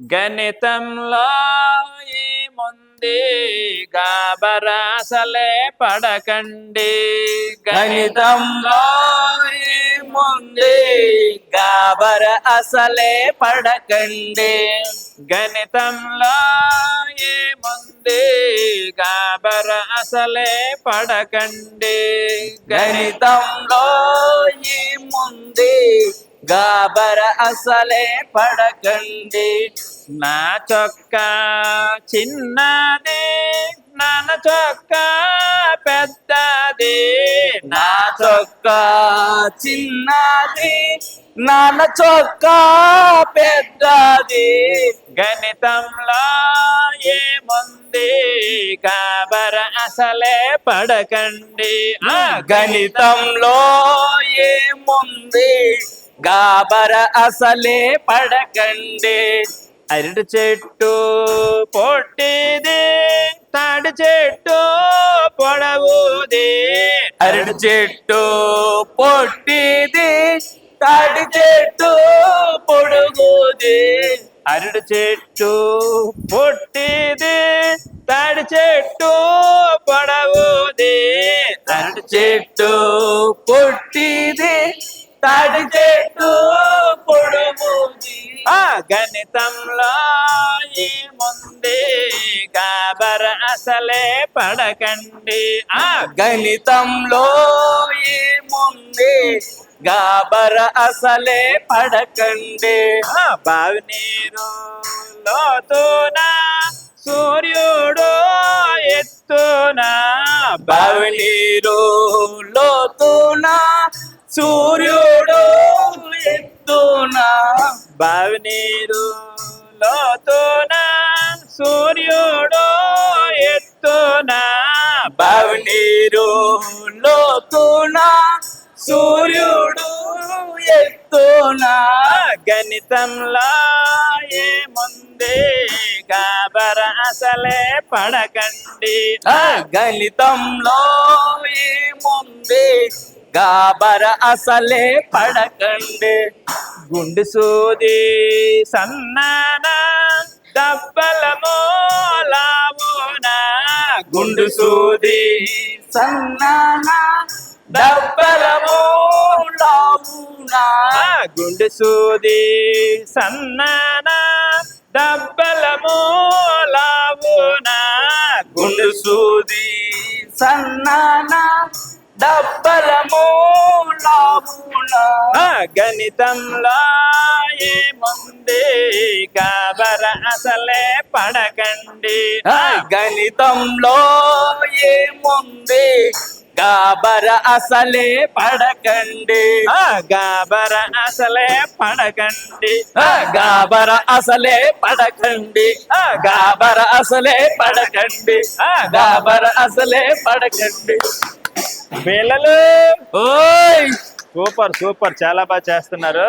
గణితంలో ఏముంది గాబరాసలే పడకండి. గణితంలో ఏముంది గాబర అసలే పడకండి. గణితంలో ఏముంది గాబర అసలే పడకండి. గణితంలో ఏముంది గాబర అసలే పడకండి. నా చొక్క చిన్నది నాన్న చొక్క పెద్దది. నా చొక్క చిన్నది నాన్న చొక్క పెద్దది. గణితంలో ఏముంది? కాబర అసలే పడకండి. ఆ గణితంలో ఏముంది? గాబర అసలే పడకండి. అరటి చెట్టు పొట్టిది తాడి చెట్టు పొడవుది. అరటి చెట్టు పొట్టిది తాటి చెట్టు పొడుగుది అరటి చెట్టు పొట్టిది తాడి చెట్టు పొడవుది. అరటి చెట్టు పొట్టిది తాటి చెట్టు పొడుగుది ఆ గణితంలో ఏముంది? కాబర అసలే పడకండి. ఆ గణితంలో ఏముంది? గాబర అసలే పడకండి. ఆ బావి నీరు లోతున సూర్యుడు ఎత్తున బావి నీరు లోతున బావి నీరు లోతున సూర్యుడు ఎత్తున. బావి నీరు లోతున సూర్యుడు ఎత్తున. గణితంలో ఏముంది? కాబర అసలే పడకండి. గణితంలో గాబర అసలే పడకండి. గుండు సూది సన్నాన దబ్బల మూలావున. గుండు సూది సన్నానా డబ్బలము లావునా గుండు సూది సన్నానా దబ్బల మూలావున. గుండు సూది సన్నానా డబ్బలము లావునా ఆ గణితంలో ఏముంది? కాబర అసలే పడకండి. గణితంలో ఏముంది? గాబర అసలే పడకండి. ఆ. గాబర అసలే పడకండి. ఆ గాబర అసలే పడకండి. ఆ గాబర అసలే పడకండి. ఆ గాబర అసలే పడకండి. పిల్లలు. ఓయ్! Super super. చాలా బాగా చేస్తున్నారు.